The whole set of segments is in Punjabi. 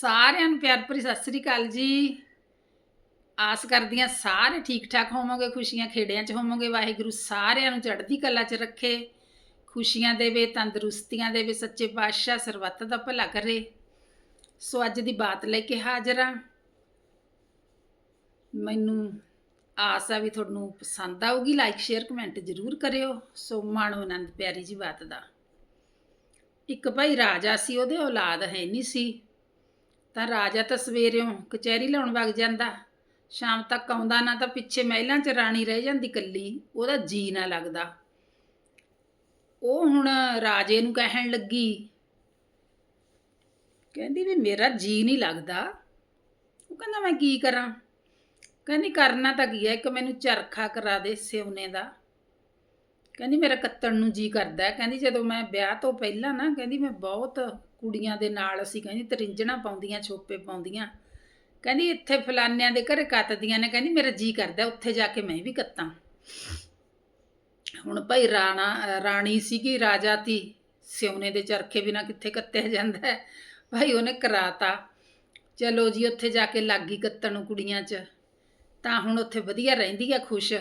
ਸਾਰਿਆਂ ਨੂੰ ਪਿਆਰ ਭਰੀ ਸਤਿ ਸ੍ਰੀ ਅਕਾਲ ਜੀ। ਆਸ ਕਰਦੀ ਹਾਂ ਸਾਰੇ ਠੀਕ ਠਾਕ ਹੋਵੋਗੇ, ਖੁਸ਼ੀਆਂ ਖੇੜਿਆਂ 'ਚ ਹੋਵੋਗੇ, ਵਾਹਿਗੁਰੂ ਸਾਰਿਆਂ ਨੂੰ ਚੜ੍ਹਦੀ ਕਲਾ 'ਚ ਰੱਖੇ। ਖੁਸ਼ੀਆਂ ਦੇਵੇ, ਤੰਦਰੁਸਤੀਆਂ ਦੇਵੇ, ਸੱਚੇ ਪਾਤਸ਼ਾਹ, ਸਰਬੱਤ ਦਾ ਭਲਾ ਕਰੇ। ਸੋ ਅੱਜ ਦੀ ਬਾਤ ਲੈ ਕੇ ਹਾਜ਼ਰ ਹਾਂ। ਮੈਨੂੰ ਆਸ ਆ ਵੀ ਤੁਹਾਨੂੰ ਪਸੰਦ ਆਊਗੀ ਲਾਈਕ ਸ਼ੇਅਰ ਕਮੈਂਟ ਜ਼ਰੂਰ ਕਰਿਓ। ਸੋ ਮਾਣੋ ਆਨੰਦ ਪਿਆਰੀ ਜੀ ਬਾਤ ਦਾ। ਇੱਕ ਭਾਈ ਰਾਜਾ ਸੀ, ਉਹਦੇ ਔਲਾਦ ਹੈ ਨਹੀਂ ਸੀ। ਤਾਂ ਰਾਜਾ ਤਾਂ ਸਵੇਰਿਓਂ ਕਚਹਿਰੀ ਲਾਉਣ ਵਗ ਜਾਂਦਾ। ਸ਼ਾਮ ਤੱਕ ਆਉਂਦਾ ਨਾ ਤਾਂ ਪਿੱਛੇ ਮਹਿਲਾਂ 'ਚ ਰਾਣੀ ਰਹਿ ਜਾਂਦੀ ਕੱਲੀ ਉਹਦਾ ਜੀ ਨਾ ਲੱਗਦਾ। ਉਹ ਹੁਣ ਰਾਜੇ ਨੂੰ ਕਹਿਣ ਲੱਗੀ, ਕਹਿੰਦੀ ਵੀ ਮੇਰਾ ਜੀ ਨਹੀਂ ਲੱਗਦਾ। ਉਹ ਕਹਿੰਦਾ, ਮੈਂ ਕੀ ਕਰਾਂ? ਕਹਿੰਦੀ, ਕਰਨਾ ਤਾਂ ਕੀ ਹੈ, ਇੱਕ ਮੈਨੂੰ ਚਰਖਾ ਕਰਾ ਦੇ ਸਿਉਨੇ ਦਾ। ਕਹਿੰਦੀ, ਮੇਰਾ ਕੱਤਣ ਨੂੰ ਜੀ ਕਰਦਾ ਕਹਿੰਦੀ, ਜਦੋਂ ਮੈਂ ਵਿਆਹ ਤੋਂ ਪਹਿਲਾਂ ਨਾ, ਕਹਿੰਦੀ, ਮੈਂ ਬਹੁਤ ਕੁੜੀਆਂ ਦੇ ਨਾਲ ਅਸੀਂ ਕਹਿੰਦੀ ਤਰਿੰਜਣਾ ਪਾਉਂਦੀਆਂ ਛੋਪੇ ਪਾਉਂਦੀਆਂ। ਕਹਿੰਦੀ ਇੱਥੇ ਫਲਾਨਿਆਂ ਦੇ ਘਰੇ ਕੱਤਦੀਆਂ ਨੇ ਕਹਿੰਦੀ ਮੇਰਾ ਜੀ ਕਰਦਾ ਉੱਥੇ ਜਾ ਕੇ ਮੈਂ ਵੀ ਕੱਤਾਂ। ਹੁਣ ਭਾਈ ਰਾਣਾ ਰਾਣੀ ਸੀਗੀ ਰਾਜਾ ਤੀ। ਸਿਉਨੇ ਦੇ ਚਰਖੇ ਬਿਨਾ ਕਿੱਥੇ ਕੱਤਿਆ ਜਾਂਦਾ ਹੈ? ਭਾਈ ਉਹਨੇ ਕਰਾਤਾ। ਚਲੋ ਜੀ ਉੱਥੇ ਜਾ ਕੇ ਲੱਗੀ ਕੱਤਣ ਨੂੰ ਕੁੜੀਆਂ 'ਚ। ਤਾਂ ਹੁਣ ਉੱਥੇ ਵਧੀਆ ਰਹਿੰਦੀ ਆ ਖੁਸ਼।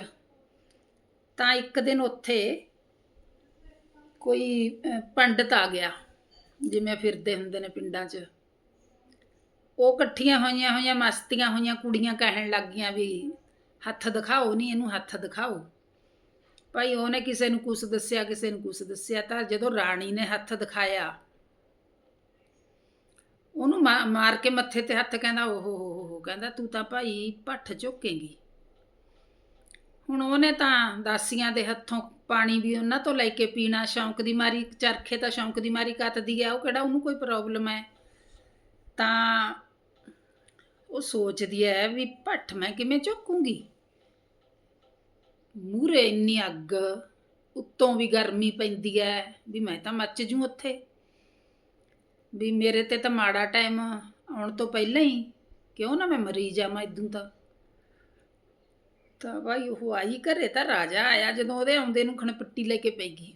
ਤਾਂ ਇੱਕ ਦਿਨ ਉੱਥੇ ਕੋਈ ਅਹ, ਪੰਡਤ ਆ ਗਿਆ। ਜਿਵੇਂ ਫਿਰਦੇ ਹੁੰਦੇ ਨੇ ਪਿੰਡਾਂ 'ਚ। ਉਹ ਇਕੱਠੀਆਂ ਹੋਈਆਂ ਹੋਈਆਂ, ਮਸਤੀਆਂ ਹੋਈਆਂ, ਕੁੜੀਆਂ ਕਹਿਣ ਲੱਗ ਗਈਆਂ ਵੀ ਹੱਥ ਦਿਖਾਓ, ਨਹੀਂ ਇਹਨੂੰ ਹੱਥ ਦਿਖਾਓ। ਭਾਈ ਉਹਨੇ ਕਿਸੇ ਨੂੰ ਕੁਛ ਦੱਸਿਆ, ਕਿਸੇ ਨੂੰ ਕੁਛ ਦੱਸਿਆ ਤਾਂ ਜਦੋਂ ਰਾਣੀ ਨੇ ਹੱਥ ਦਿਖਾਇਆ, ਉਹਨੂੰ ਮਾ- ਮਾਰ ਕੇ ਮੱਥੇ ਤੇ ਹੱਥ ਕਹਿੰਦਾ ਓਹ ਹੋ ਹੋ ਕਹਿੰਦਾ, ਤੂੰ ਤਾਂ ਭਾਈ ਪੱਠ ਝੋਕੇਂਗੀ ਹੁਣ ਉਹਨੇ ਤਾਂ ਦਾਸੀਆਂ ਦੇ ਹੱਥੋਂ ਪਾਣੀ ਵੀ ਉਹਨਾਂ ਤੋਂ ਲੈ ਕੇ ਪੀਣਾ, ਸ਼ੌਂਕ ਦੀ ਮਾਰੀ, ਚਰਖੇ ਤਾਂ ਸ਼ੌਂਕ ਦੀ ਮਾਰੀ ਕੱਤਦੀ ਆ, ਉਹ ਕਿਹੜਾ ਉਹਨੂੰ ਕੋਈ ਪ੍ਰੋਬਲਮ ਹੈ? ਤਾਂ ਉਹ ਸੋਚਦੀ ਹੈ ਵੀ ਭੱਠ ਮੈਂ ਕਿਵੇਂ ਝੋਕੂੰਗੀ ਮੂਰੇ ਇੰਨੀ ਅੱਗ, ਉੱਤੋਂ ਵੀ ਗਰਮੀ ਪੈਂਦੀ ਹੈ, ਵੀ ਮੈਂ ਤਾਂ ਮੱਚ ਜੂ ਉੱਥੇ। ਵੀ ਮੇਰੇ ਤੇ ਤਾਂ ਮਾੜਾ ਟਾਈਮ ਆਉਣ ਤੋਂ ਪਹਿਲਾਂ ਹੀ ਕਿਉਂ ਨਾ ਮੈਂ ਮਰੀ ਜਾਵਾਂ ਇਦੋਂ ਤਾਂ। ਤਾਂ ਭਾਈ ਉਹ ਆਈ ਘਰੇ ਤਾਂ ਰਾਜਾ ਆਇਆ, ਜਦੋਂ ਉਹਦੇ ਆਉਂਦੇ ਨੂੰ ਖਣਪੱਟੀ ਲੈ ਕੇ ਪੈ ਗਈ।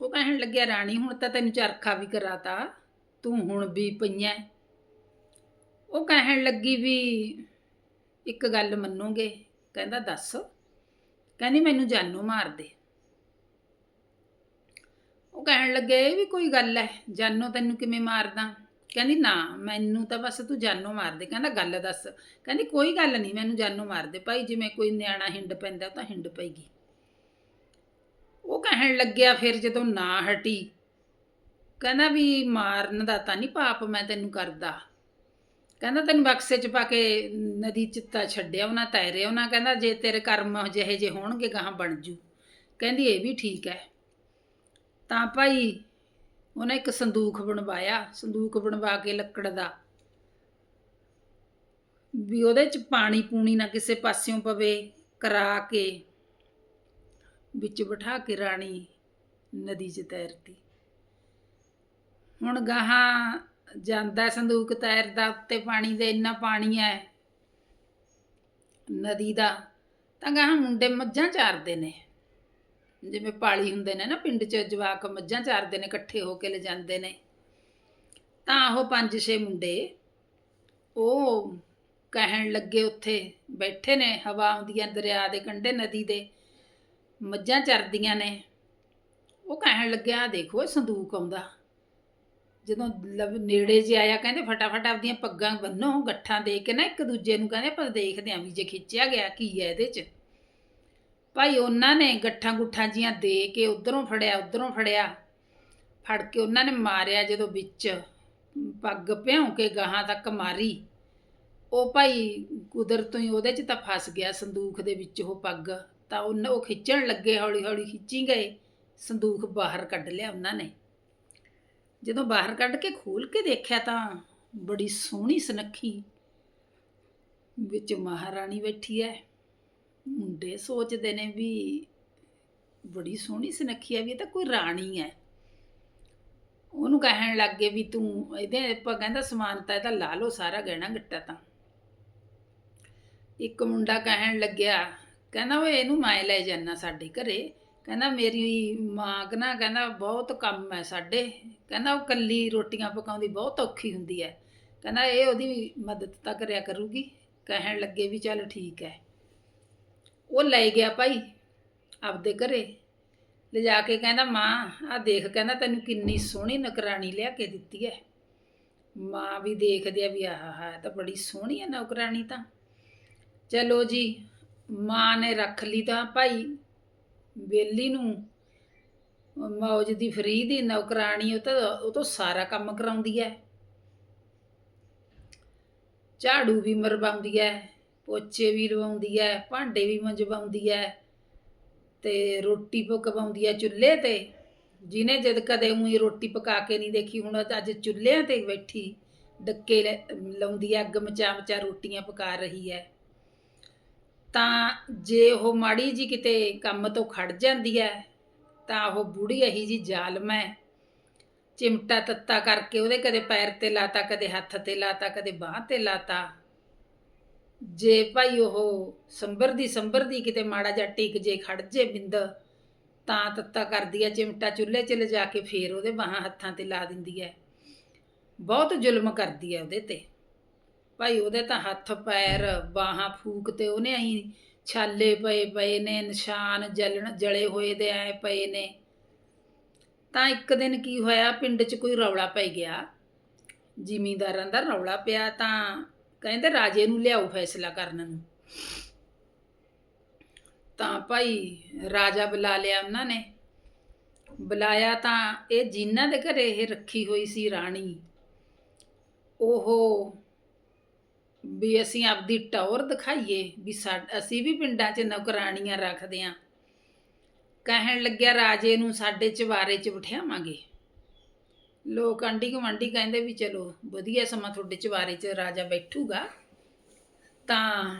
ਉਹ ਕਹਿਣ ਲੱਗਿਆ, ਰਾਣੀ, ਹੁਣ ਤਾਂ ਤੈਨੂੰ ਚਰਖਾ ਵੀ ਕਰਾਤਾ, ਤੂੰ ਹੁਣ ਵੀ ਪਈਆਂ ਉਹ ਕਹਿਣ ਲੱਗੀ ਵੀ, ਇੱਕ ਗੱਲ ਮੰਨੋਗੇ? ਕਹਿੰਦਾ, ਦੱਸ। ਕਹਿੰਦੀ, ਮੈਨੂੰ ਜਾਨੋਂ ਮਾਰ ਦੇ। ਉਹ ਕਹਿਣ ਲੱਗੇ, ਇਹ ਵੀ ਕੋਈ ਗੱਲ ਹੈ ਜਾਨੋਂ ਤੈਨੂੰ ਕਿਵੇਂ ਮਾਰਦਾ? ਕਹਿੰਦੀ, ਨਾ, ਮੈਨੂੰ ਤਾਂ ਬਸ ਤੂੰ ਜਾਨੋਂ ਮਾਰ ਦੇ। ਕਹਿੰਦਾ, ਗੱਲ ਦੱਸ। ਕਹਿੰਦੀ, ਕੋਈ ਗੱਲ ਨਹੀਂ, ਮੈਨੂੰ ਜਾਨੋਂ ਮਾਰ ਦੇ ਭਾਈ, ਜਿਵੇਂ ਕੋਈ ਨਿਆਣਾ ਹਿੰਡ ਪੈਂਦਾ ਤਾਂ ਹਿੰਡ ਪਏਗੀ। ਉਹ ਕਹਿਣ ਲੱਗਿਆ ਫਿਰ ਜਦੋਂ ਨਾ ਹਟੀ। ਕਹਿੰਦਾ ਵੀ, ਮਾਰਨ ਦਾ ਤਾਂ ਨਹੀਂ ਪਾਪ ਮੈਂ ਤੈਨੂੰ ਕਰਦਾ। ਕਹਿੰਦਾ, ਤੈਨੂੰ ਬਕਸੇ 'ਚ ਪਾ ਕੇ ਨਦੀ 'ਚ ਤਾਂ ਛੱਡਿਆ ਉਹਨਾਂ ਤੈਰਿਆ ਉਹਨਾਂ ਕਹਿੰਦਾ, ਜੇ ਤੇਰੇ ਕਰਮ ਜਿਹੇ ਜੇ ਹੋਣਗੇ, ਗਾਹਾਂ ਬਣ ਜੂ। ਕਹਿੰਦੀ, ਇਹ ਵੀ ਠੀਕ ਹੈ। ਤਾਂ ਭਾਈ ਉਹਨੇ ਇੱਕ ਸੰਦੂਖ ਬਣਵਾਇਆ ਸੰਦੂਕ ਬਣਵਾ ਕੇ ਲੱਕੜ ਦਾ। ਵੀ ਉਹਦੇ 'ਚ ਪਾਣੀ ਪੂਣੀ ਨਾ ਕਿਸੇ ਪਾਸਿਓਂ ਪਵੇ, ਕਰਾ ਕੇ, ਵਿੱਚ ਬਿਠਾ ਕੇ ਰਾਣੀ ਨਦੀ 'ਚ ਤੈਰਤੀ ਹੁਣ ਗਾਹਾਂ ਜਾਂਦਾ ਸੰਦੂਕ ਤੈਰਦਾ, ਉੱਤੇ ਪਾਣੀ ਦੇ ਇੰਨਾ ਪਾਣੀ ਹੈ ਨਦੀ ਦਾ, ਤਾਂ ਗਾਹਾਂ ਮੁੰਡੇ ਮੱਝਾਂ ਚਾਰਦੇ ਨੇ। ਜਿਵੇਂ ਪਾਲੀ ਹੁੰਦੇ ਨੇ ਨਾ, ਪਿੰਡ 'ਚ ਜਵਾਕ ਮੱਝਾਂ ਚਾਰਦੇ ਨੇ, ਇਕੱਠੇ ਹੋ ਕੇ ਲੈ ਜਾਂਦੇ ਨੇ। ਤਾਂ ਉਹ ਪੰਜ ਛੇ ਮੁੰਡੇ, ਉਹ ਕਹਿਣ ਲੱਗੇ ਉੱਥੇ, ਬੈਠੇ ਨੇ ਹਵਾ ਆਉਂਦੀ ਹੈ ਦਰਿਆ ਦੇ ਕੰਢੇ, ਨਦੀ ਦੇ, ਮੱਝਾਂ ਚਰਦੀਆਂ ਨੇ। ਉਹ ਕਹਿਣ ਲੱਗਿਆ "ਆਹ ਦੇਖੋ, ਇਹ ਸੰਦੂਕ ਆਉਂਦਾ। ਜਦੋਂ ਲਵ ਨੇੜੇ ਜੇ ਆਇਆ, ਕਹਿੰਦੇ ਫਟਾਫਟ ਆਪਦੀਆਂ ਪੱਗਾਂ ਬੰਨੋ, ਗੱਠਾਂ ਦੇ ਕੇ ਨਾ ਇੱਕ ਦੂਜੇ ਨੂੰ ਕਹਿੰਦੇ, ਆਪਾਂ ਦੇਖਦੇ ਆਂ ਵੀ ਜੇ ਖਿੱਚਿਆ ਗਿਆ, ਕੀ ਹੈ ਇਹਦੇ 'ਚ? ਭਾਈ ਉਹਨਾਂ ਨੇ ਗੱਠਾਂ ਗੁੱਠਾਂ ਜੀਆਂ ਦੇ ਕੇ ਉਧਰੋਂ ਫੜਿਆ ਉਧਰੋਂ ਫੜਿਆ। ਫੜ ਕੇ ਉਹਨਾਂ ਨੇ ਮਾਰਿਆ ਜਦੋਂ ਵਿੱਚ ਪੱਗ ਭਿਉਂ ਕੇ ਗਾਹਾਂ ਤੱਕ ਮਾਰੀ। ਉਹ ਭਾਈ ਕੁਦਰਤੋਂ ਹੀ ਉਹਦੇ 'ਚ ਤਾਂ ਫਸ ਗਿਆ ਸੰਦੂਖ ਦੇ ਵਿੱਚ ਉਹ ਪੱਗ। ਤਾਂ ਉਹਨ ਉਹ ਖਿੱਚਣ ਲੱਗੇ ਹੌਲੀ ਹੌਲੀ ਖਿੱਚੀ ਗਏ। ਸੰਦੂਖ ਬਾਹਰ ਕੱਢ ਲਿਆ ਉਹਨਾਂ ਨੇ। ਜਦੋਂ ਬਾਹਰ ਕੱਢ ਕੇ ਖੋਲ ਕੇ ਦੇਖਿਆ ਤਾਂ ਬੜੀ ਸੋਹਣੀ ਸੁਨੱਖੀ ਵਿੱਚ ਮਹਾਰਾਣੀ ਬੈਠੀ ਹੈ ਮੁੰਡੇ ਸੋਚਦੇ ਨੇ ਵੀ ਬੜੀ ਸੋਹਣੀ ਸੁਨੱਖੀ ਹੈ ਵੀ ਇਹ ਤਾਂ ਕੋਈ ਰਾਣੀ ਹੈ ਉਹਨੂੰ ਕਹਿਣ ਲੱਗ ਗਏ ਵੀ ਤੂੰ ਇਹਦੇ ਆਪਾਂ ਕਹਿੰਦਾ ਸਮਾਨ ਤਾਂ ਇਹਦਾ ਲਾ ਲਓ, ਸਾਰਾ ਗਹਿਣਾ ਗੱਟਾ ਤਾਂ। ਇੱਕ ਮੁੰਡਾ ਕਹਿਣ ਲੱਗਿਆ, ਕਹਿੰਦਾ ਓਏ ਇਹਨੂੰ ਮੈਂ ਲੈ ਜਾਣਾ ਸਾਡੇ ਘਰੇ। ਕਹਿੰਦਾ ਮੇਰੀ ਮਾਂ ਕਨਾ ਕਹਿੰਦਾ ਬਹੁਤ ਕੰਮ ਹੈ ਸਾਡੇ। ਕਹਿੰਦਾ ਉਹ ਕੱਲੀ ਰੋਟੀਆਂ ਪਕਾਉਂਦੀ ਬਹੁਤ ਔਖੀ ਹੁੰਦੀ ਹੈ ਕਹਿੰਦਾ ਇਹ ਉਹਦੀ ਮਦਦ ਤਾਂ ਕਰਿਆ ਕਰੂਗੀ। ਕਹਿਣ ਲੱਗੇ ਵੀ ਚੱਲ ਠੀਕ ਹੈ ਉਹ ਲੈ ਗਿਆ ਭਾਈ, ਆਪਦੇ ਘਰੇ। ਲਿਜਾ ਕੇ ਕਹਿੰਦਾ, ਮਾਂ ਆ ਦੇਖ, ਕਹਿੰਦਾ ਤੈਨੂੰ ਕਿੰਨੀ ਸੋਹਣੀ ਨੌਕਰਾਨੀ ਲਿਆ ਕੇ ਦਿੱਤੀ ਹੈ ਮਾਂ ਵੀ ਦੇਖਦੀ ਆ ਵੀ ਆਹ ਤਾਂ ਬੜੀ ਸੋਹਣੀ ਹੈ ਨੌਕਰਾਨੀ ਤਾਂ। ਚਲੋ ਜੀ, ਮਾਂ ਨੇ ਰੱਖ ਲਈ ਤਾਂ ਭਾਈ ਬੇਲੀ ਨੂੰ। ਮੌਜ ਦੀ ਫਰੀ ਦੀ ਨੌਕਰਾਨੀ ਉਹ ਤਾਂ, ਉਹ ਤੋਂ ਸਾਰਾ ਕੰਮ ਕਰਾਉਂਦੀ ਹੈ ਝਾੜੂ ਵੀ ਮਰਵਾਉਂਦੀ ਹੈ ਪੋਚੇ ਵੀ ਲਵਾਉਂਦੀ ਹੈ ਭਾਂਡੇ ਵੀ ਮੰਜਵਾਉਂਦੀ ਹੈ ਤੇ ਰੋਟੀ ਪਕਵਾਉਂਦੀ ਹੈ ਚੁੱਲ੍ਹੇ ਤੇ। ਜਿਹਨੇ ਜਦ ਕਦੇ ਉਹੀ ਰੋਟੀ ਪਕਾ ਕੇ ਨਹੀਂ ਦੇਖੀ, ਹੁਣ ਅੱਜ ਚੁੱਲ੍ਹਿਆਂ ਤੇ ਬੈਠੀ ਡੱਕੇ ਲੈ- ਲਾਉਂਦੀ ਹੈ ਅੱਗ ਮਚਾ ਮਚਾ ਰੋਟੀਆਂ ਪਕਾ ਰਹੀ ਹੈ ਤਾਂ ਜੇ ਉਹ ਮਾੜੀ ਜੀ ਕਿਤੇ ਕੰਮ ਤੋਂ ਖੜ ਜਾਂਦੀ ਹੈ ਤਾਂ ਉਹ ਬੁੜੀ ਅਹੀ ਜੀ ਜ਼ਾਲਮ ਹੈ ਚਿਮਟਾ ਤੱਤਾ ਕਰਕੇ ਉਹਦੇ ਕਦੇ ਪੈਰ ਤੇ ਲਾਤਾ, ਕਦੇ ਹੱਥ ਤੇ ਲਾਤਾ, ਕਦੇ ਬਾਹ ਤੇ ਲਾਤਾ। ਜੇ ਭਾਈ ਉਹ ਸੰਭਰਦੀ ਸੰਭਰਦੀ ਕਿਤੇ ਮਾੜਾ ਜਿਹਾ ਟਿਕ ਜੇ ਖੜ ਜੇ ਬਿੰਦ, ਤਾਂ ਤੱਤਾ ਕਰਦੀ ਹੈ ਚਿਮਟਾ ਚੁੱਲ੍ਹੇ 'ਚ ਲਿਜਾ ਕੇ ਫੇਰ ਉਹਦੇ ਬਾਹਾਂ ਹੱਥਾਂ ਤੇ ਲਾ ਦਿੰਦੀ ਹੈ ਬਹੁਤ ਜ਼ੁਲਮ ਕਰਦੀ ਹੈ ਉਹਦੇ ਤੇ। ਭਾਈ ਉਹਦੇ ਤਾਂ ਹੱਥ, ਪੈਰ, ਬਾਹਾਂ ਫੂਕ ਤੇ ਉਹਨੇ ਅਹੀਂ ਛਾਲੇ ਪਏ ਪਏ ਨੇ, ਨਿਸ਼ਾਨ ਜਲਣ, ਜਲੇ ਹੋਏ ਦੇ ਐ ਪਏ ਨੇ। ਤਾਂ ਇੱਕ ਦਿਨ ਕੀ ਹੋਇਆ, ਪਿੰਡ 'ਚ ਕੋਈ ਰੌਲਾ ਪੈ ਗਿਆ। ਜ਼ਿਮੀਂਦਾਰਾਂ ਦਾ ਰੌਲਾ ਪਿਆ ਤਾਂ ਕਹਿੰਦੇ ਰਾਜੇ ਨੂੰ ਲਿਆਓ ਫੈਸਲਾ ਕਰਨ ਨੂੰ। ਤਾਂ ਭਾਈ ਰਾਜਾ ਬੁਲਾ ਲਿਆ ਉਹਨਾਂ ਨੇ। ਬੁਲਾਇਆ ਤਾਂ ਇਹ ਜਿਨ੍ਹਾਂ ਦੇ ਘਰੇ ਇਹ ਰੱਖੀ ਹੋਈ ਸੀ ਰਾਣੀ, ਉਹ ਵੀ ਅਸੀਂ ਆਪਦੀ ਟੌਰ ਦਿਖਾਈਏ ਵੀ ਸਾਡ- ਅਸੀਂ ਵੀ ਪਿੰਡਾਂ 'ਚ ਨੌਕਰਾਣੀਆਂ ਰੱਖਦੇ ਆਂ। ਕਹਿਣ ਲੱਗਿਆ ਰਾਜੇ ਨੂੰ ਸਾਡੇ ਚਵਾਰੇ 'ਚ ਬਿਠਾਵਾਂਗੇ। ਲੋਕ ਆਂਢੀ ਗੁਆਂਢੀ ਕਹਿੰਦੇ ਵੀ ਚਲੋ ਵਧੀਆ ਸਮਾਂ ਤੁਹਾਡੇ ਚਵਾਰੇ 'ਚ ਰਾਜਾ ਬੈਠੂਗਾ। ਤਾਂ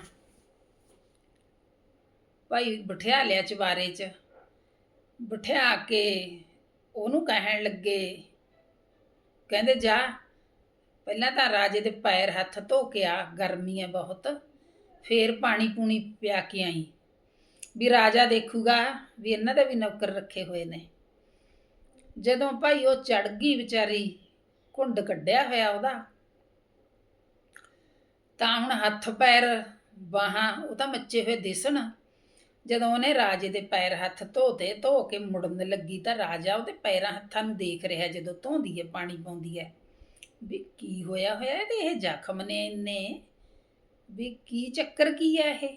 ਭਾਈ ਬਿਠਾ ਲਿਆ ਚਵਾਰੇ 'ਚ ਬਿਠਾ ਕੇ ਉਹਨੂੰ ਕਹਿਣ ਲੱਗੇ, ਕਹਿੰਦੇ ਜਾ, ਪਹਿਲਾਂ ਤਾਂ ਰਾਜੇ ਦੇ ਪੈਰ ਹੱਥ ਧੋ ਕੇ ਆ, ਗਰਮੀ ਹੈ ਬਹੁਤ, ਫੇਰ ਪਾਣੀ ਪੂਣੀ ਪਿਆ ਕੇ ਆਈ। ਵੀ ਰਾਜਾ ਦੇਖੂਗਾ ਵੀ ਇਹਨਾਂ ਦੇ ਵੀ ਨੌਕਰ ਰੱਖੇ ਹੋਏ ਨੇ। ਜਦੋਂ ਭਾਈ ਉਹ ਚੜ ਗਈ ਵਿਚਾਰੀ, ਘੁੰਡ ਕੱਢਿਆ ਹੋਇਆ ਉਹਦਾ, ਤਾਂ ਹੁਣ ਹੱਥ ਪੈਰ ਬਾਹਾਂ, ਉਹ ਤਾਂ ਮੱਚੇ ਹੋਏ ਦਿਸਣ। ਜਦੋਂ ਉਹਨੇ ਰਾਜੇ ਦੇ ਪੈਰ ਹੱਥ ਧੋਤੇ, ਧੋ ਕੇ ਮੁੜਨ ਲੱਗੀ ਤਾਂ ਰਾਜਾ ਉਹਦੇ ਪੈਰਾਂ ਹੱਥਾਂ ਨੂੰ ਦੇਖ ਰਿਹਾ ਜਦੋਂ ਧੋਂਦੀ ਹੈ, ਪਾਣੀ ਪਾਉਂਦੀ ਹੈ। ਵੀ ਕੀ ਹੋਇਆ ਹੋਇਆ ਇਹਦੇ? ਇਹ ਜ਼ਖਮ ਨੇ ਇੰਨੇ। ਵੀ ਕੀ ਚੱਕਰ, ਕੀ ਹੈ ਇਹ?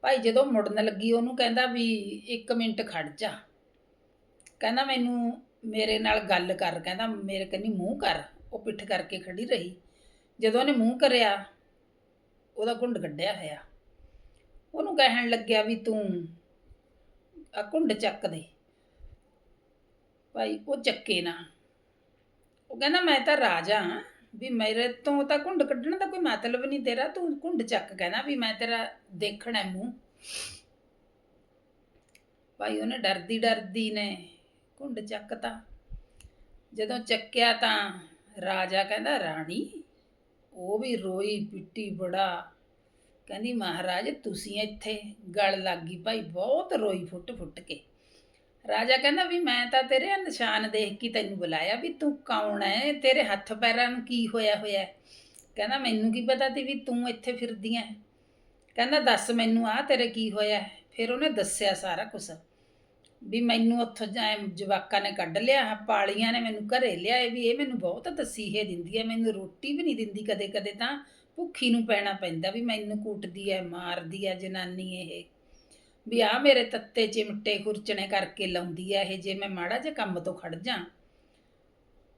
ਭਾਈ ਜਦੋਂ ਮੁੜਨ ਲੱਗੀ, ਉਹਨੂੰ ਕਹਿੰਦਾ ਵੀ 1 ਮਿੰਟ ਖੜ ਜਾ। ਕਹਿੰਦਾ ਮੈਨੂੰ ਮੇਰੇ ਨਾਲ ਗੱਲ ਕਰ, ਕਹਿੰਦਾ ਮੇਰੇ ਕੰਨੀ ਮੂੰਹ ਕਰ, ਉਹ ਪਿੱਠ ਕਰਕੇ ਖੜੀ ਰਹੀ। ਜਦੋਂ ਉਹਨੇ ਮੂੰਹ ਕਰਿਆ, ਉਹਦਾ ਘੁੰਡ ਕੱਢਿਆ ਹੋਇਆ। ਉਹਨੂੰ ਕਹਿਣ ਲੱਗਿਆ ਵੀ ਤੂੰ ਆ ਘੁੰਡ ਚੱਕ ਦੇ। ਭਾਈ ਉਹ ਚੱਕੇ ਨਾ। ਉਹ ਕਹਿੰਦਾ ਮੈਂ ਤਾਂ ਰਾਜਾ ਹਾਂ, ਵੀ ਮੇਰੇ ਤੋਂ ਤਾਂ ਘੁੰਡ ਕੱਢਣ ਦਾ ਕੋਈ ਮਤਲਬ ਨਹੀਂ ਤੇਰਾ, ਤੂੰ ਘੁੰਡ ਚੱਕ ਕਹਿੰਦਾ ਵੀ ਮੈਂ ਤੇਰਾ ਦੇਖਣਾ ਮੂੰਹ। ਭਾਈ ਉਹਨੇ ਡਰਦੀ ਡਰਦੀ ਨੇ ਘੁੰਡ ਚੱਕਤਾ। ਜਦੋਂ ਚੱਕਿਆ ਤਾਂ ਰਾਜਾ ਕਹਿੰਦਾ, ਰਾਣੀ, ਉਹ ਵੀ ਰੋਈ ਪਿੱਟੀ ਬੜਾ। ਕਹਿੰਦੀ, ਮਹਾਰਾਜ, ਤੁਸੀਂ ਇੱਥੇ ਗਲ ਲੱਗ ਗਈ ਭਾਈ, ਬਹੁਤ ਰੋਈ ਫੁੱਟ ਫੁੱਟ ਕੇ। ਰਾਜਾ ਕਹਿੰਦਾ, ਵੀ ਮੈਂ ਤਾਂ ਤੇਰੇ ਨਿਸ਼ਾਨ ਦੇਖ ਕੇ ਤੈਨੂੰ ਬੁਲਾਇਆ ਵੀ ਤੂੰ ਕੌਣ ਹੈ ਤੇਰੇ ਹੱਥ ਪੈਰਾਂ ਨੂੰ ਕੀ ਹੋਇਆ ਹੋਇਆ? ਕਹਿੰਦਾ, ਮੈਨੂੰ ਕੀ ਪਤਾ ਤੀ ਵੀ ਤੂੰ ਇੱਥੇ ਫਿਰਦੀ ਐ? ਕਹਿੰਦਾ, ਦੱਸ ਮੈਨੂੰ ਆ ਤੇਰੇ ਕੀ ਹੋਇਆ? ਫਿਰ ਉਹਨੇ ਦੱਸਿਆ ਸਾਰਾ ਕੁਝ ਵੀ ਮੈਨੂੰ ਉੱਥੋਂ ਜਾਂ ਜਵਾਕਾਂ ਨੇ ਕੱਢ ਲਿਆ, ਪਾਲੀਆਂ ਨੇ ਮੈਨੂੰ ਘਰੇ ਲਿਆਏ ਵੀ ਇਹ ਮੈਨੂੰ ਬਹੁਤ ਤਸੀਹੇ ਦਿੰਦੀ ਹੈ, ਮੈਨੂੰ ਰੋਟੀ ਵੀ ਨਹੀਂ ਦਿੰਦੀ ਕਦੇ ਕਦੇ ਤਾਂ ਭੁੱਖੀ ਨੂੰ ਪੈਣਾ ਪੈਂਦਾ ਵੀ ਮੈਨੂੰ ਕੂਟਦੀ ਹੈ, ਮਾਰਦੀ ਹੈ ਜਨਾਨੀ ਇਹ। ਵੀ ਆ ਮੇਰੇ ਤੱਤੇ ਚਿਮਟੇ ਖੁਰਚਣੇ ਕਰਕੇ ਲਾਉਂਦੀ ਹੈ ਇਹ, ਜੇ ਮੈਂ ਮਾੜਾ ਜਿਹਾ ਕੰਮ ਤੋਂ ਖੜ ਜਾ।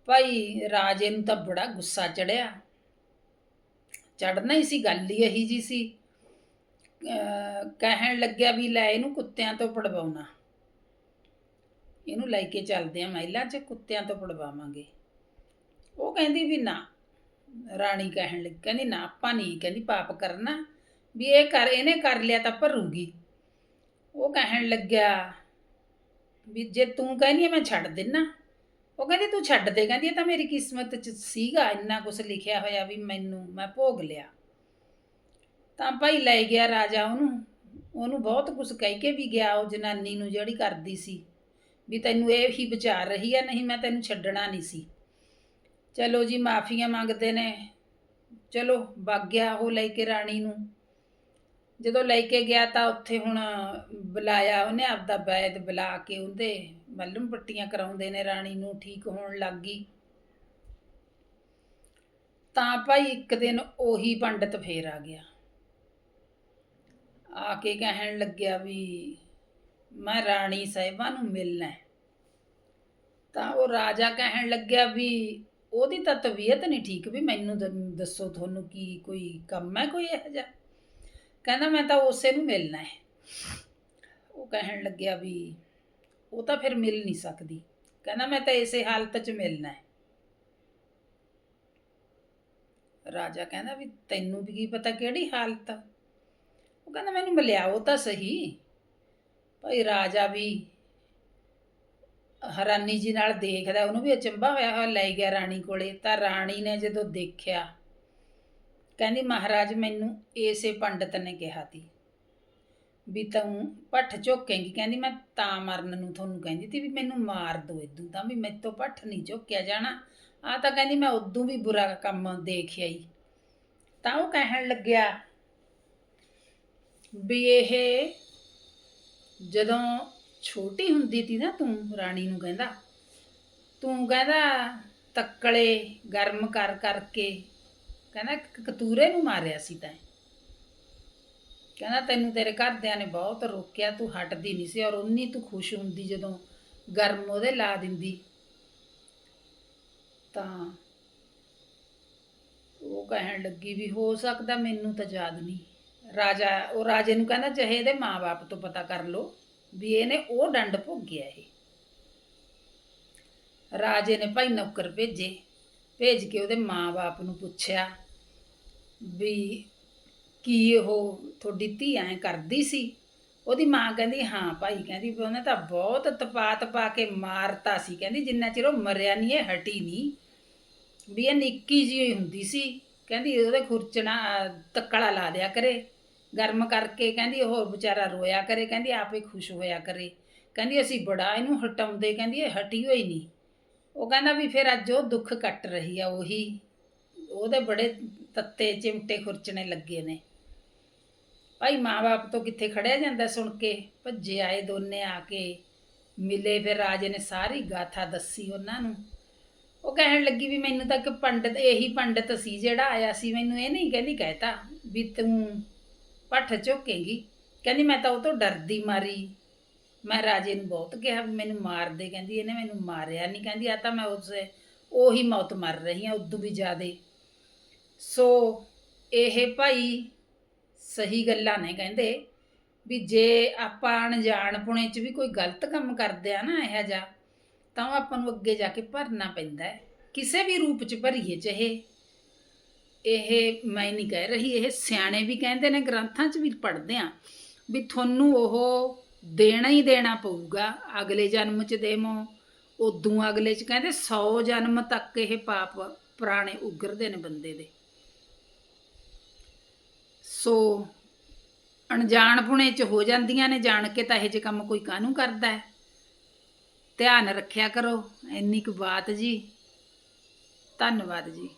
ਭਾਈ ਰਾਜੇ ਨੂੰ ਤਾਂ ਬੜਾ ਗੁੱਸਾ ਚੜਿਆ। ਚੜਨਾ ਹੀ ਸੀ, ਗੱਲ ਹੀ ਇਹੀ ਜੀ ਸੀ। ਕਹਿਣ ਲੱਗਿਆ ਵੀ ਲੈ ਇਹਨੂੰ ਕੁੱਤਿਆਂ ਤੋਂ ਪੜਵਾਉਣਾ। ਇਹਨੂੰ ਲੈ ਕੇ ਚੱਲਦੇ ਆ ਮਹਿਲਾ 'ਚ, ਕੁੱਤਿਆਂ ਤੋਂ ਪੜਵਾਵਾਂਗੇ ਉਹ ਕਹਿੰਦੀ ਵੀ ਨਾ, ਰਾਣੀ ਕਹਿਣ ਲੱਗੀ, ਕਹਿੰਦੀ ਨਾ, ਆਪਾਂ ਨਹੀਂ, ਕਹਿੰਦੀ ਪਾਪ ਕਰਨਾ, ਵੀ ਇਹ ਕਰ, ਇਹਨੇ ਕਰ ਲਿਆ ਤਾਂ ਭਰੂਗੀ ਉਹ ਕਹਿਣ ਲੱਗਿਆ, ਵੀ ਜੇ ਤੂੰ ਕਹਿੰਦੀ ਆ ਮੈਂ ਛੱਡ ਦਿੰਨਾ। ਉਹ ਕਹਿੰਦੀ, ਤੂੰ ਛੱਡ ਦੇ। ਕਹਿੰਦੀ, ਇਹ ਤਾਂ ਮੇਰੀ ਕਿਸਮਤ 'ਚ ਸੀਗਾ, ਇੰਨਾ ਕੁਝ ਲਿਖਿਆ ਹੋਇਆ ਵੀ ਮੈਨੂੰ, ਮੈਂ ਭੋਗ ਲਿਆ। ਤਾਂ ਭਾਈ ਲੈ ਗਿਆ ਰਾਜਾ ਉਹਨੂੰ। ਉਹਨੂੰ ਬਹੁਤ ਕੁਝ ਕਹਿ ਕੇ ਵੀ ਗਿਆ, ਉਹ ਜਨਾਨੀ ਨੂੰ ਜਿਹੜੀ ਕਰਦੀ ਸੀ। ਵੀ ਤੈਨੂੰ ਇਹ ਹੀ ਵਿਚਾਰ ਰਹੀ ਹੈ ਨਹੀਂ ਮੈਂ ਤੈਨੂੰ ਛੱਡਣਾ ਨਹੀਂ ਸੀ। ਚਲੋ ਜੀ, ਮਾਫੀਆਂ ਮੰਗਦੇ ਨੇ। ਚਲੋ, ਵਗ ਗਿਆ ਉਹ ਲੈ ਕੇ ਰਾਣੀ ਨੂੰ। ਜਦੋਂ ਲੈ ਕੇ ਗਿਆ ਤਾਂ ਉੱਥੇ ਹੁਣ ਬੁਲਾਇਆ ਉਹਨੇ, ਆਪਦਾ ਵੈਦ ਬੁਲਾ ਕੇ ਉਹਦੇ ਮੱਲਮ ਪੱਟੀਆਂ ਕਰਾਉਂਦੇ ਨੇ ਰਾਣੀ ਨੂੰ, ਠੀਕ ਹੋਣ ਲੱਗ ਗਈ। ਤਾਂ ਭਾਈ ਇੱਕ ਦਿਨ ਉਹੀ ਪੰਡਤ ਫੇਰ ਆ ਗਿਆ। ਆ ਕੇ ਕਹਿਣ ਲੱਗਿਆ ਵੀ ਮੈਂ ਰਾਣੀ ਸਾਹਿਬਾਂ ਨੂੰ ਮਿਲਣਾ ਹੈ। ਤਾਂ ਉਹ ਰਾਜਾ ਕਹਿਣ ਲੱਗਿਆ ਵੀ ਉਹਦੀ ਤਾਂ ਤਬੀਅਤ ਨਹੀਂ ਠੀਕ, ਵੀ ਮੈਨੂੰ ਦ- ਦੱਸੋ ਤੁਹਾਨੂੰ ਕੀ ਕੋਈ ਕੰਮ ਹੈ ਕੋਈ ਇਹੋ ਜਿਹਾ? ਕਹਿੰਦਾ ਮੈਂ ਤਾਂ ਉਸੇ ਨੂੰ ਮਿਲਣਾ ਹੈ। ਉਹ ਕਹਿਣ ਲੱਗਿਆ ਵੀ ਉਹ ਤਾਂ ਫਿਰ ਮਿਲ ਨਹੀਂ ਸਕਦੀ। ਕਹਿੰਦਾ ਮੈਂ ਤਾਂ ਇਸੇ ਹਾਲਤ 'ਚ ਮਿਲਣਾ ਹੈ। ਰਾਜਾ ਕਹਿੰਦਾ ਵੀ ਤੈਨੂੰ ਵੀ ਕੀ ਪਤਾ ਕਿਹੜੀ ਹਾਲਤ ਆ? ਉਹ ਕਹਿੰਦਾ ਮੈਨੂੰ ਮਿਲਿਆਓ ਤਾਂ ਸਹੀ। ਭਾਈ ਰਾਜਾ ਵੀ ਹੈਰਾਨੀ ਜੀ ਨਾਲ ਦੇਖਦਾ, ਉਹਨੂੰ ਵੀ ਅਚੰਭਾ ਹੋਇਆ ਹੋਇਆ ਲੈ ਗਿਆ ਰਾਣੀ ਕੋਲੇ। ਤਾਂ ਰਾਣੀ ਨੇ ਜਦੋਂ ਦੇਖਿਆ, ਕਹਿੰਦੀ, ਮਹਾਰਾਜ, ਮੈਨੂੰ ਏਸੇ ਪੰਡਤ ਨੇ ਕਿਹਾ ਤੀ ਵੀ ਤੂੰ ਪੱਠ ਝੋਕੇਂਗੀ। ਕਹਿੰਦੀ, ਮੈਂ ਤਾਂ ਮਰਨ ਨੂੰ ਤੁਹਾਨੂੰ ਕਹਿੰਦੀ ਤੀ ਵੀ ਮੈਨੂੰ ਮਾਰ ਦੋ ਇਦੋਂ ਤਾਂ, ਵੀ ਮੈਥੋਂ ਪੱਠ ਨਹੀਂ ਝੋਕਿਆ ਜਾਣਾ। ਆ ਤਾਂ ਕਹਿੰਦੀ, ਮੈਂ ਉਦੋਂ ਵੀ ਬੁਰਾ ਕੰਮ ਦੇਖ ਆਈ। ਤਾਂ ਉਹ ਕਹਿਣ ਲੱਗਿਆ ਵੀ ਇਹ ਜਦੋਂ ਛੋਟੀ ਹੁੰਦੀ ਤੀ ਨਾ ਤੂੰ, ਰਾਣੀ ਨੂੰ ਕਹਿੰਦਾ, ਤੂੰ ਕਹਿੰਦਾ ਤੱਕਲੇ ਗਰਮ ਕਰ ਕਰਕੇ, ਕਹਿੰਦਾ ਕਤੂਰੇ ਨੂੰ ਮਾਰਿਆ ਸੀ ਤੈਂ। ਕਹਿੰਦਾ ਤੈਨੂੰ ਤੇਰੇ ਘਰਦਿਆਂ ਨੇ ਬਹੁਤ ਰੋਕਿਆ, ਤੂੰ ਹਟਦੀ ਨਹੀਂ ਸੀ ਔਰ ਉਨੀ ਤੂੰ ਖੁਸ਼ ਹੁੰਦੀ ਜਦੋਂ ਗਰਮ ਉਹਦੇ ਲਾ ਦਿੰਦੀ। ਤਾਂ ਉਹ ਕਹਿਣ ਲੱਗੀ ਵੀ ਹੋ ਸਕਦਾ ਮੈਨੂੰ ਤਾਂ ਯਾਦ ਨਹੀਂ। ਰਾਜਾ, ਉਹ ਰਾਜੇ ਨੂੰ ਕਹਿੰਦਾ ਚਾਹੇ ਇਹਦੇ ਮਾਪੇ ਤੋਂ ਪਤਾ ਕਰ ਲੋ ਵੀ ਇਹਨੇ ਉਹ ਡੰਡ ਭੋਗਿਆ ਇਹ। ਰਾਜੇ ਨੇ ਭਾਈ ਨੌਕਰ ਭੇਜੇ, ਭੇਜ ਕੇ ਉਹਦੇ ਮਾਪੇ ਨੂੰ ਪੁੱਛਿਆ ਵੀ ਕੀ ਉਹ ਤੁਹਾਡੀ ਧੀ ਐਂ ਕਰਦੀ ਸੀ? ਉਹਦੀ ਮਾਂ ਕਹਿੰਦੀ, ਹਾਂ ਭਾਈ, ਕਹਿੰਦੀ ਵੀ ਉਹਨੇ ਤਾਂ ਬਹੁਤ ਤਪਾ ਤਪਾ ਕੇ ਮਾਰਤਾ ਸੀ। ਕਹਿੰਦੀ, ਜਿੰਨਾ ਚਿਰ ਉਹ ਮਰਿਆ ਨਹੀਂ ਇਹ ਹਟੀ ਨਹੀਂ ਵੀ ਇਹ ਨਿੱਕੀ ਜਿਹੀ ਹੁੰਦੀ ਸੀ। ਕਹਿੰਦੀ, ਉਹਦੇ ਖੁਰਚਣਾ ਤੱਕੜਾ ਲਾ ਦਿਆ ਕਰੇ। ਗਰਮ ਕਰਕੇ ਕਹਿੰਦੀ ਉਹ ਵਿਚਾਰਾ ਰੋਇਆ ਕਰੇ, ਕਹਿੰਦੀ ਆਪੇ ਖੁਸ਼ ਹੋਇਆ ਕਰੇ। ਕਹਿੰਦੀ ਅਸੀਂ ਬੜਾ ਇਹਨੂੰ ਹਟਾਉਂਦੇ, ਕਹਿੰਦੀ ਇਹ ਹਟੀ ਹੋਈ ਨਹੀਂ। ਉਹ ਕਹਿੰਦਾ ਵੀ ਫਿਰ ਅੱਜ ਉਹ ਦੁੱਖ ਕੱਟ ਰਹੀ ਆ ਉਹੀ। ਉਹਦੇ ਬੜੇ ਤੱਤੇ ਚਿਮਟੇ ਖੁਰਚਣੇ ਲੱਗੇ ਨੇ। ਭਾਈ ਮਾਂ-ਬਾਪ ਤੋਂ ਕਿੱਥੇ ਖੜਿਆ ਜਾਂਦਾ ਸੁਣ ਕੇ? ਭੱਜੇ ਆਏ ਦੋਨੇ ਆ ਕੇ। ਮਿਲੇ ਫਿਰ ਰਾਜੇ ਨੇ ਸਾਰੀ ਗਾਥਾ ਦੱਸੀ ਉਹਨਾਂ ਨੂੰ। ਉਹ ਕਹਿਣ ਲੱਗੀ ਵੀ ਮੈਨੂੰ ਤਾਂ ਇੱਕ ਪੰਡਤ, ਇਹੀ ਪੰਡਤ ਸੀ ਜਿਹੜਾ ਆਇਆ ਸੀ, ਮੈਨੂੰ ਇਹ ਨਹੀਂ ਕਹਿੰਦੀ ਕਹਿਤਾ ਵੀ ਤੂੰ ਪੱਠ ਝੋਕੇਂਗੀ। ਕਹਿੰਦੀ, ਮੈਂ ਤਾਂ ਉਹ ਤੋਂ ਡਰਦੀ ਮਾਰੀ। ਮੈਂ ਰਾਜੇ ਨੂੰ ਬਹੁਤ ਕਿਹਾ ਵੀ ਮੈਨੂੰ ਮਾਰ ਦੇ। ਕਹਿੰਦੀ, ਇਹਨੇ ਮੈਨੂੰ ਮਾਰਿਆ ਨਹੀਂ ਕਹਿੰਦੀ, ਆ ਤਾਂ ਮੈਂ ਉਸੇ ਉਹੀ ਮੌਤ ਮਰ ਰਹੀ ਹਾਂ, ਉਦੋਂ ਵੀ ਜ਼ਿਆਦੇ। ਸੋ ਇਹ ਭਾਈ ਸਹੀ ਗੱਲਾਂ ਨੇ ਕਹਿੰਦੇ ਵੀ ਜੇ ਆਪਾਂ ਅਣਜਾਣ ਪੁਣੇ ਚ ਵੀ ਕੋਈ ਗਲਤ ਕੰਮ ਕਰਦੇ ਆ ਨਾ ਇਹੋ ਜਿਹਾ, ਤਾਂ ਉਹ ਆਪਾਂ ਨੂੰ ਅੱਗੇ ਜਾ ਕੇ ਭਰਨਾ ਪੈਂਦਾ ਹੈ। ਕਿਸੇ ਵੀ ਰੂਪ ਚ ਭਰੀਏ ਚਾਹੇ ਇਹ ਮੈਂ ਨਹੀਂ ਕਹਿ ਰਹੀ, ਇਹ ਸਿਆਣੇ ਵੀ ਕਹਿੰਦੇ ਨੇ, ਗ੍ਰੰਥਾਂ 'ਚ ਵੀ ਪੜ੍ਹਦੇ ਆ ਵੀ ਤੁਹਾਨੂੰ ਉਹ ਦੇਣਾ ਹੀ ਦੇਣਾ ਪਊਗਾ, ਅਗਲੇ ਜਨਮ 'ਚ ਦੇਵੋ। ਉਦੋਂ ਅਗਲੇ 'ਚ ਕਹਿੰਦੇ 100 ਜਨਮ ਤੱਕ ਇਹ ਪਾਪ ਪੁਰਾਣੇ ਉਗਰਦੇ ਨੇ ਬੰਦੇ ਦੇ। ਸੋ ਅਣਜਾਣਪੁਣੇ 'ਚ ਹੋ ਜਾਂਦੀਆਂ ਨੇ, ਜਾਣ ਕੇ ਤਾਂ ਇਹ ਜੇ ਕੰਮ ਕੋਈ ਕਾਹਨੂੰ ਕਰਦਾ ਹੈ? ਧਿਆਨ ਰੱਖਿਆ ਕਰੋ। ਇੰਨੀ ਕੁ ਬਾਤ ਜੀ। ਧੰਨਵਾਦ ਜੀ।